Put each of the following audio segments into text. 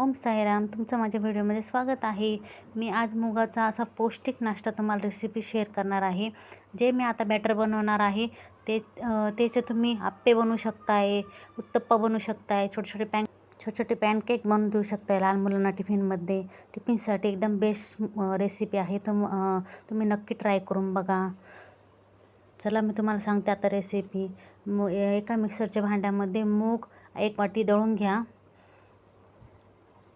ओम साईराम तुमचं माझ्या व्हिडिओमध्ये स्वागत आहे. मी आज मुगाचा असा पौष्टिक नाश्ता तुम्हाला रेसिपी शेअर करणार आहे. जे मी आता बॅटर बनवणार आहे ते त्याचे तुम्ही आप्पे बनवू शकताय उत्तप्पा बनवू शकताय छोटे छोटे पॅन छोटे छोटे पॅनकेक बनवून देऊ शकताय लहान मुलांना टिफिनमध्ये टिफिनसाठी एकदम बेस्ट रेसिपी आहे. तुम तुम्ही नक्की ट्राय करून बघा. चला मी तुम्हाला सांगते आता रेसिपी मु एका मिक्सरच्या भांड्यामध्ये मूग एक वाटी दळून घ्या.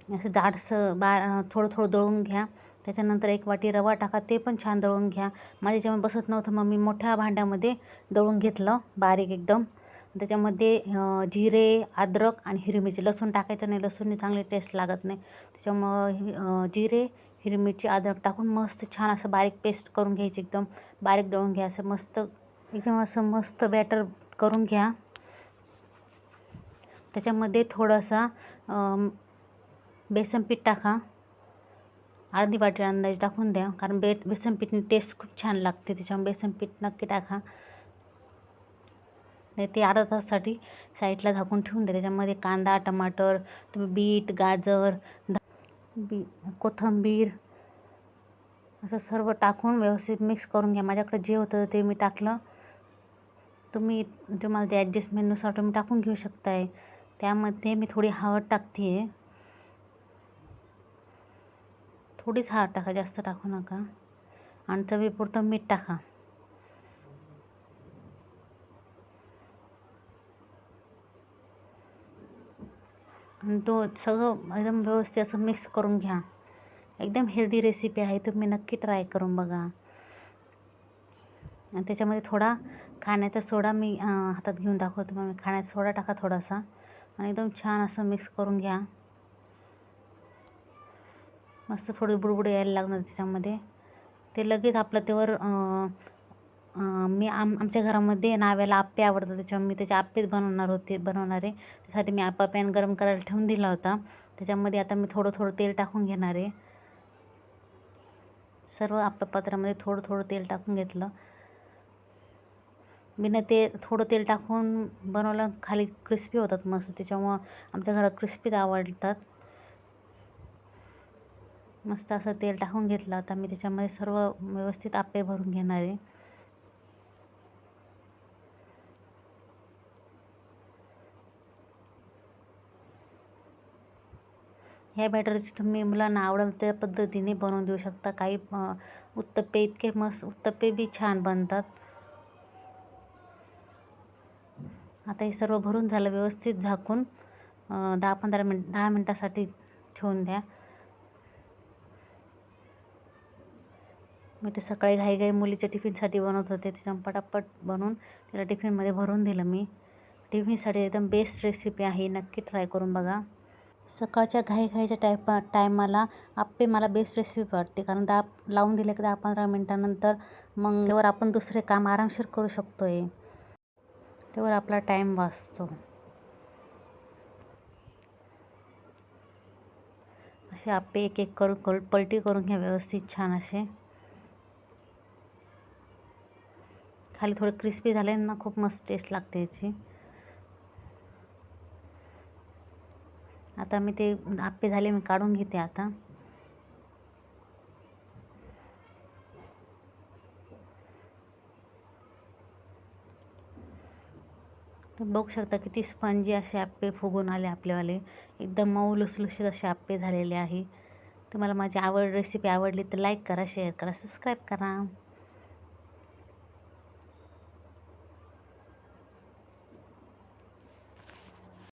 असं जाडसं बार थोडं थोडं दळून घ्या. त्याच्यानंतर एक वाटी रवा टाका ते पण छान दळून घ्या. माझ्या जेव्हा बसत नव्हतं मग मी मोठ्या भांड्यामध्ये दळून घेतलं बारीक एकदम. त्याच्यामध्ये जिरे अद्रक आणि हिरवी मिरची. लसूण टाकायचं नाही लसूणने चांगली टेस्ट लागत नाही. त्याच्यामुळं जिरे हिरवी मिरची अद्रक टाकून मस्त छान असं बारीक पेस्ट करून घ्यायची एकदम. बारीक दळून घ्या असं मस्त एकदम असं मस्त बॅटर करून घ्या. त्याच्यामध्ये थोडासा बेसन पीठ टाका. अर्धी वाटी अंदाजे टाकून द्या. कारण बे बेसन पीठने टेस्ट खूप छान लागते. त्याच्यामुळे बेसन पीठ नक्की टाका. नाही ते अर्धा तासासाठी साईडला झाकून ठेवून द्या. त्याच्यामध्ये कांदा टमाटर तुम्ही बीट गाजर बी कोथिंबीर असं सर्व टाकून व्यवस्थित मिक्स करून घ्या. माझ्याकडे जे होतं ते मी टाकलं. तुम्ही तुम्हाला ते ॲडजस्टमेंटनुसार तुम्ही टाकून घेऊ शकताय. त्यामध्ये मी थोडी हळद टाकते आहे थोडीच हळद टाका जास्त टाकू नका. आणि चवीपुरतं मीठ टाका. आणि तो सगळं एकदम व्यवस्थित असं मिक्स करून घ्या. एकदम हेल्दी रेसिपी आहे तुम्ही नक्की ट्राय करून बघा. आणि त्याच्यामध्ये थोडा खाण्याचा सोडा मी हातात घेऊन दाखवतो. मग खाण्याचा सोडा टाका थोडासा. आणि एकदम छान असं मिक्स करून घ्या. मस्त थोडं बुडबुड यायला लागणार त्याच्यामध्ये. ते लगेच आपलं त्यावर मी आम आमच्या घरामध्ये नाव्याला आप्पे आवडतात. त्याच्यामुळे मी त्याचे आप्पेच बनवणार होते बनवणारे त्यासाठी मी आप्पा पॅन गरम करायला ठेवून दिला होता. त्याच्यामध्ये आता मी थोडं थोडं तेल टाकून घेणार आहे. सर्व आप्पा पात्रामध्ये थोडं थोडं तेल टाकून घेतलं. मी ते थोडं तेल टाकून बनवलं खाली क्रिस्पी होतात मस्त. त्याच्यामुळं आमच्या घरात क्रिस्पीच आवडतात. मस्त असं तेल टाकून घेतलं होता. मी त्याच्यामध्ये सर्व व्यवस्थित आप्पे भरून घेणार आहे. ह्या बॅटरची तुम्ही मुलांना आवडेल त्या पद्धतीने बनवून देऊ शकता. काही उत्तप्पे इतके मस्त उत्तप्पे बी छान बनतात. आता हे सर्व भरून झालं. व्यवस्थित झाकून दहा पंधरा मिनिट दहा मिनटासाठी ठेवून द्या. मी ते सकाळी घाईघाई मुलीच्या टिफिनसाठी बनवत होते. त्याच्यामुळे पटापट बनवून तिला टिफिनमध्ये भरून दिलं मी. टिफिनसाठी एकदम बेस्ट रेसिपी आहे. नक्की ट्राय करून बघा. सकाळच्या घाईघाईच्या टायपा टायमाला आप्पे मला बेस्ट रेसिपी वाटते. कारण दाप लावून दिले की दहा पंधरा मिनटानंतर मग त्यावर आपण दुसरे काम आरामशीर करू शकतो आहे त्यावर आपला टाईम वाचतो. असे आप्पे एक एक करून पलटी करून घ्या. व्यवस्थित छान असे. खाली थोडं क्रिस्पी झाले ना खूप मस्त टेस्ट लागते याची. आता मी ते आप्पे झाले मी काढून घेते आता. तर बघू शकता किती स्पंजी असे आप्पे फुगून आले आपलेवाले एकदम मऊ लुसलुशीत असे आप्पे झालेले आहे. तुम्हाला माझी आवड रेसिपी आवडली तर लाईक करा शेअर करा सबस्क्राईब करा.